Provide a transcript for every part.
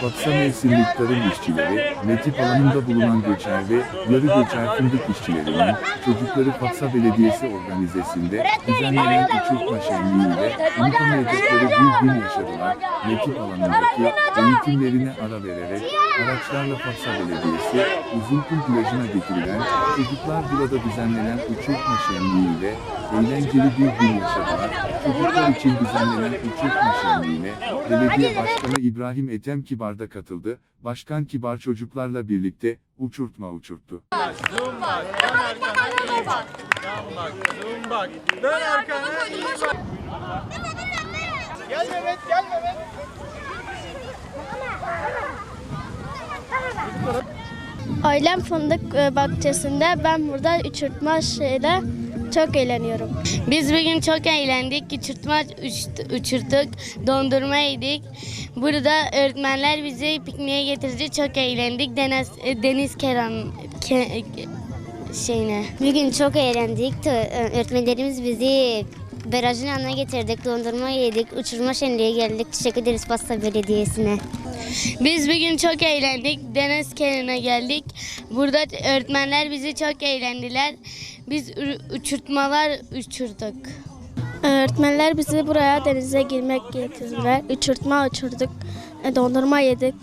Fatsa Mevsimlik Tarım İşçileri, Metip alanında bulunan göçer ve yarı göçer fındık işçilerinin çocukları Fatsa Belediyesi organizesinde düzenlenen uçurtma şenliğiyle unutamayacakları bir gün yaşadılar. Metip alanındaki eğitimlerine ara vererek araçlarla Fatsa Belediyesi Uzunkum plajına getirilen çocuklar burada düzenlenen uçurtma şenliğiyle eğlenceli bir gün yaşadılar. Çocuklar için düzenlenen uçurtma şenliğine belediye başkanı İbrahim Ethem Kibar da katıldı. Başkan Kibar çocuklarla birlikte uçurtma uçurttu. Dön arkana. iyi bak. Gel Mehmet, gel Mehmet. Ailem fındık e, bahçesinde ben burada uçurtma şeyle çok eğleniyorum. Biz bugün çok eğlendik. Uçurtma uç- uçurttuk. Dondurma yedik. Burada öğretmenler bizi pikniğe getirdi. Çok eğlendik. Deniz, deniz keran ke- şeyine. Bugün çok eğlendik. Öğretmenlerimiz bizi barajın yanına getirdik. Dondurma yedik. Uçurma şenliğe geldik. Teşekkür ederiz Pasta Belediyesi'ne. Biz bugün çok eğlendik. Deniz kenarına geldik. Burada öğretmenler bizi çok eğlendiler. Biz uçurtmalar uçurduk. Öğretmenler bizi buraya denize girmek getirdiler. Uçurtma uçurduk, e, dondurma yedik.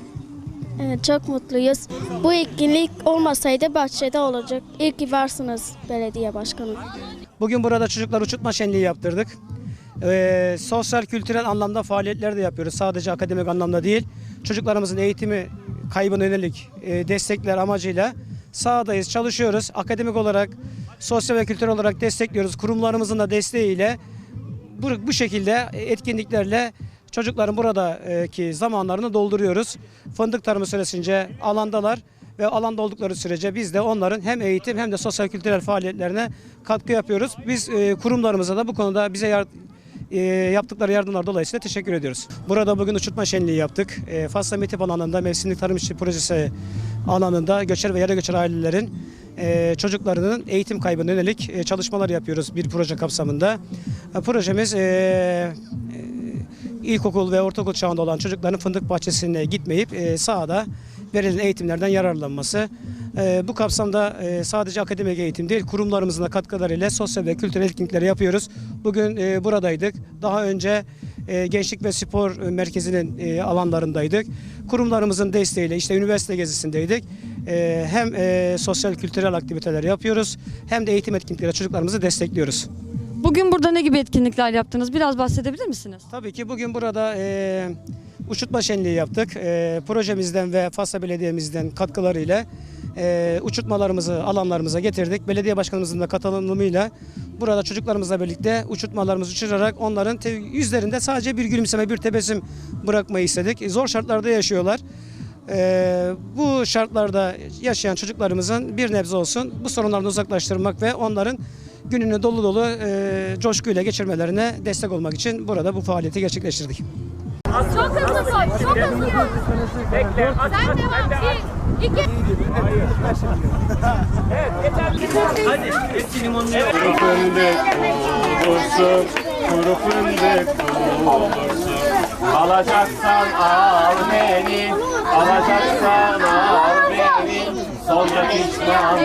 E, Çok mutluyuz. Bu etkinlik olmasaydı bahçede olacak. İyi ki varsınız belediye başkanı. Bugün burada çocuklar uçurtma şenliği yaptırdık. Ee, sosyal kültürel anlamda faaliyetler de yapıyoruz. Sadece akademik anlamda değil. Çocuklarımızın eğitimi kaybına yönelik e, destekler amacıyla sahadayız, çalışıyoruz. Akademik olarak, sosyal ve kültürel olarak destekliyoruz. Kurumlarımızın da desteğiyle bu, bu şekilde etkinliklerle çocukların buradaki zamanlarını dolduruyoruz. Fındık tarımı süresince alandalar ve alanda oldukları sürece biz de onların hem eğitim hem de sosyal kültürel faaliyetlerine katkı yapıyoruz. Biz e, kurumlarımıza da bu konuda bize yar- e, yaptıkları yardımlar dolayısıyla teşekkür ediyoruz. Burada bugün uçurtma şenliği yaptık. E, Fasla Metip alanında mevsimlik tarım işçi projesi alanında göçer ve yarı göçer ailelerin e, çocuklarının eğitim kaybına yönelik e, çalışmalar yapıyoruz bir proje kapsamında. E, projemiz e, e, ilkokul ve ortaokul çağında olan çocukların fındık bahçesine gitmeyip e, sahada verilen eğitimlerden yararlanması. E, bu kapsamda e, sadece akademik eğitim değil, kurumlarımızın da katkılarıyla sosyal ve kültürel etkinlikleri yapıyoruz. Bugün e, buradaydık. Daha önce e, Gençlik ve Spor Merkezi'nin e, alanlarındaydık. Kurumlarımızın desteğiyle işte üniversite gezisindeydik. E, hem e, sosyal kültürel aktiviteler yapıyoruz hem de eğitim etkinlikleri çocuklarımızı destekliyoruz. Bugün burada ne gibi etkinlikler yaptınız? Biraz bahsedebilir misiniz? Tabii ki bugün burada e, uçurtma şenliği yaptık. E, projemizden ve Fasla Belediye'mizden katkılarıyla e, uçurtmalarımızı alanlarımıza getirdik. Belediye başkanımızın da katılımıyla burada çocuklarımızla birlikte uçurtmalarımızı uçurarak onların yüzlerinde sadece bir gülümseme, bir tebessüm bırakmayı istedik. Zor şartlarda yaşıyorlar. E, bu şartlarda yaşayan çocuklarımızın bir nebze olsun bu sorunlardan uzaklaştırmak ve onların gününü dolu dolu e, coşkuyla geçirmelerine destek olmak için burada bu faaliyeti gerçekleştirdik. Çok hızlı koy, çok hızlı. Bekle. Sen devam. Bir, iki. Hadi. Eski limonlu. Kuru fındık bulursun, kuru fındık bulursun. Alacaksan al beni, alacaksan al beni. Sonra pişman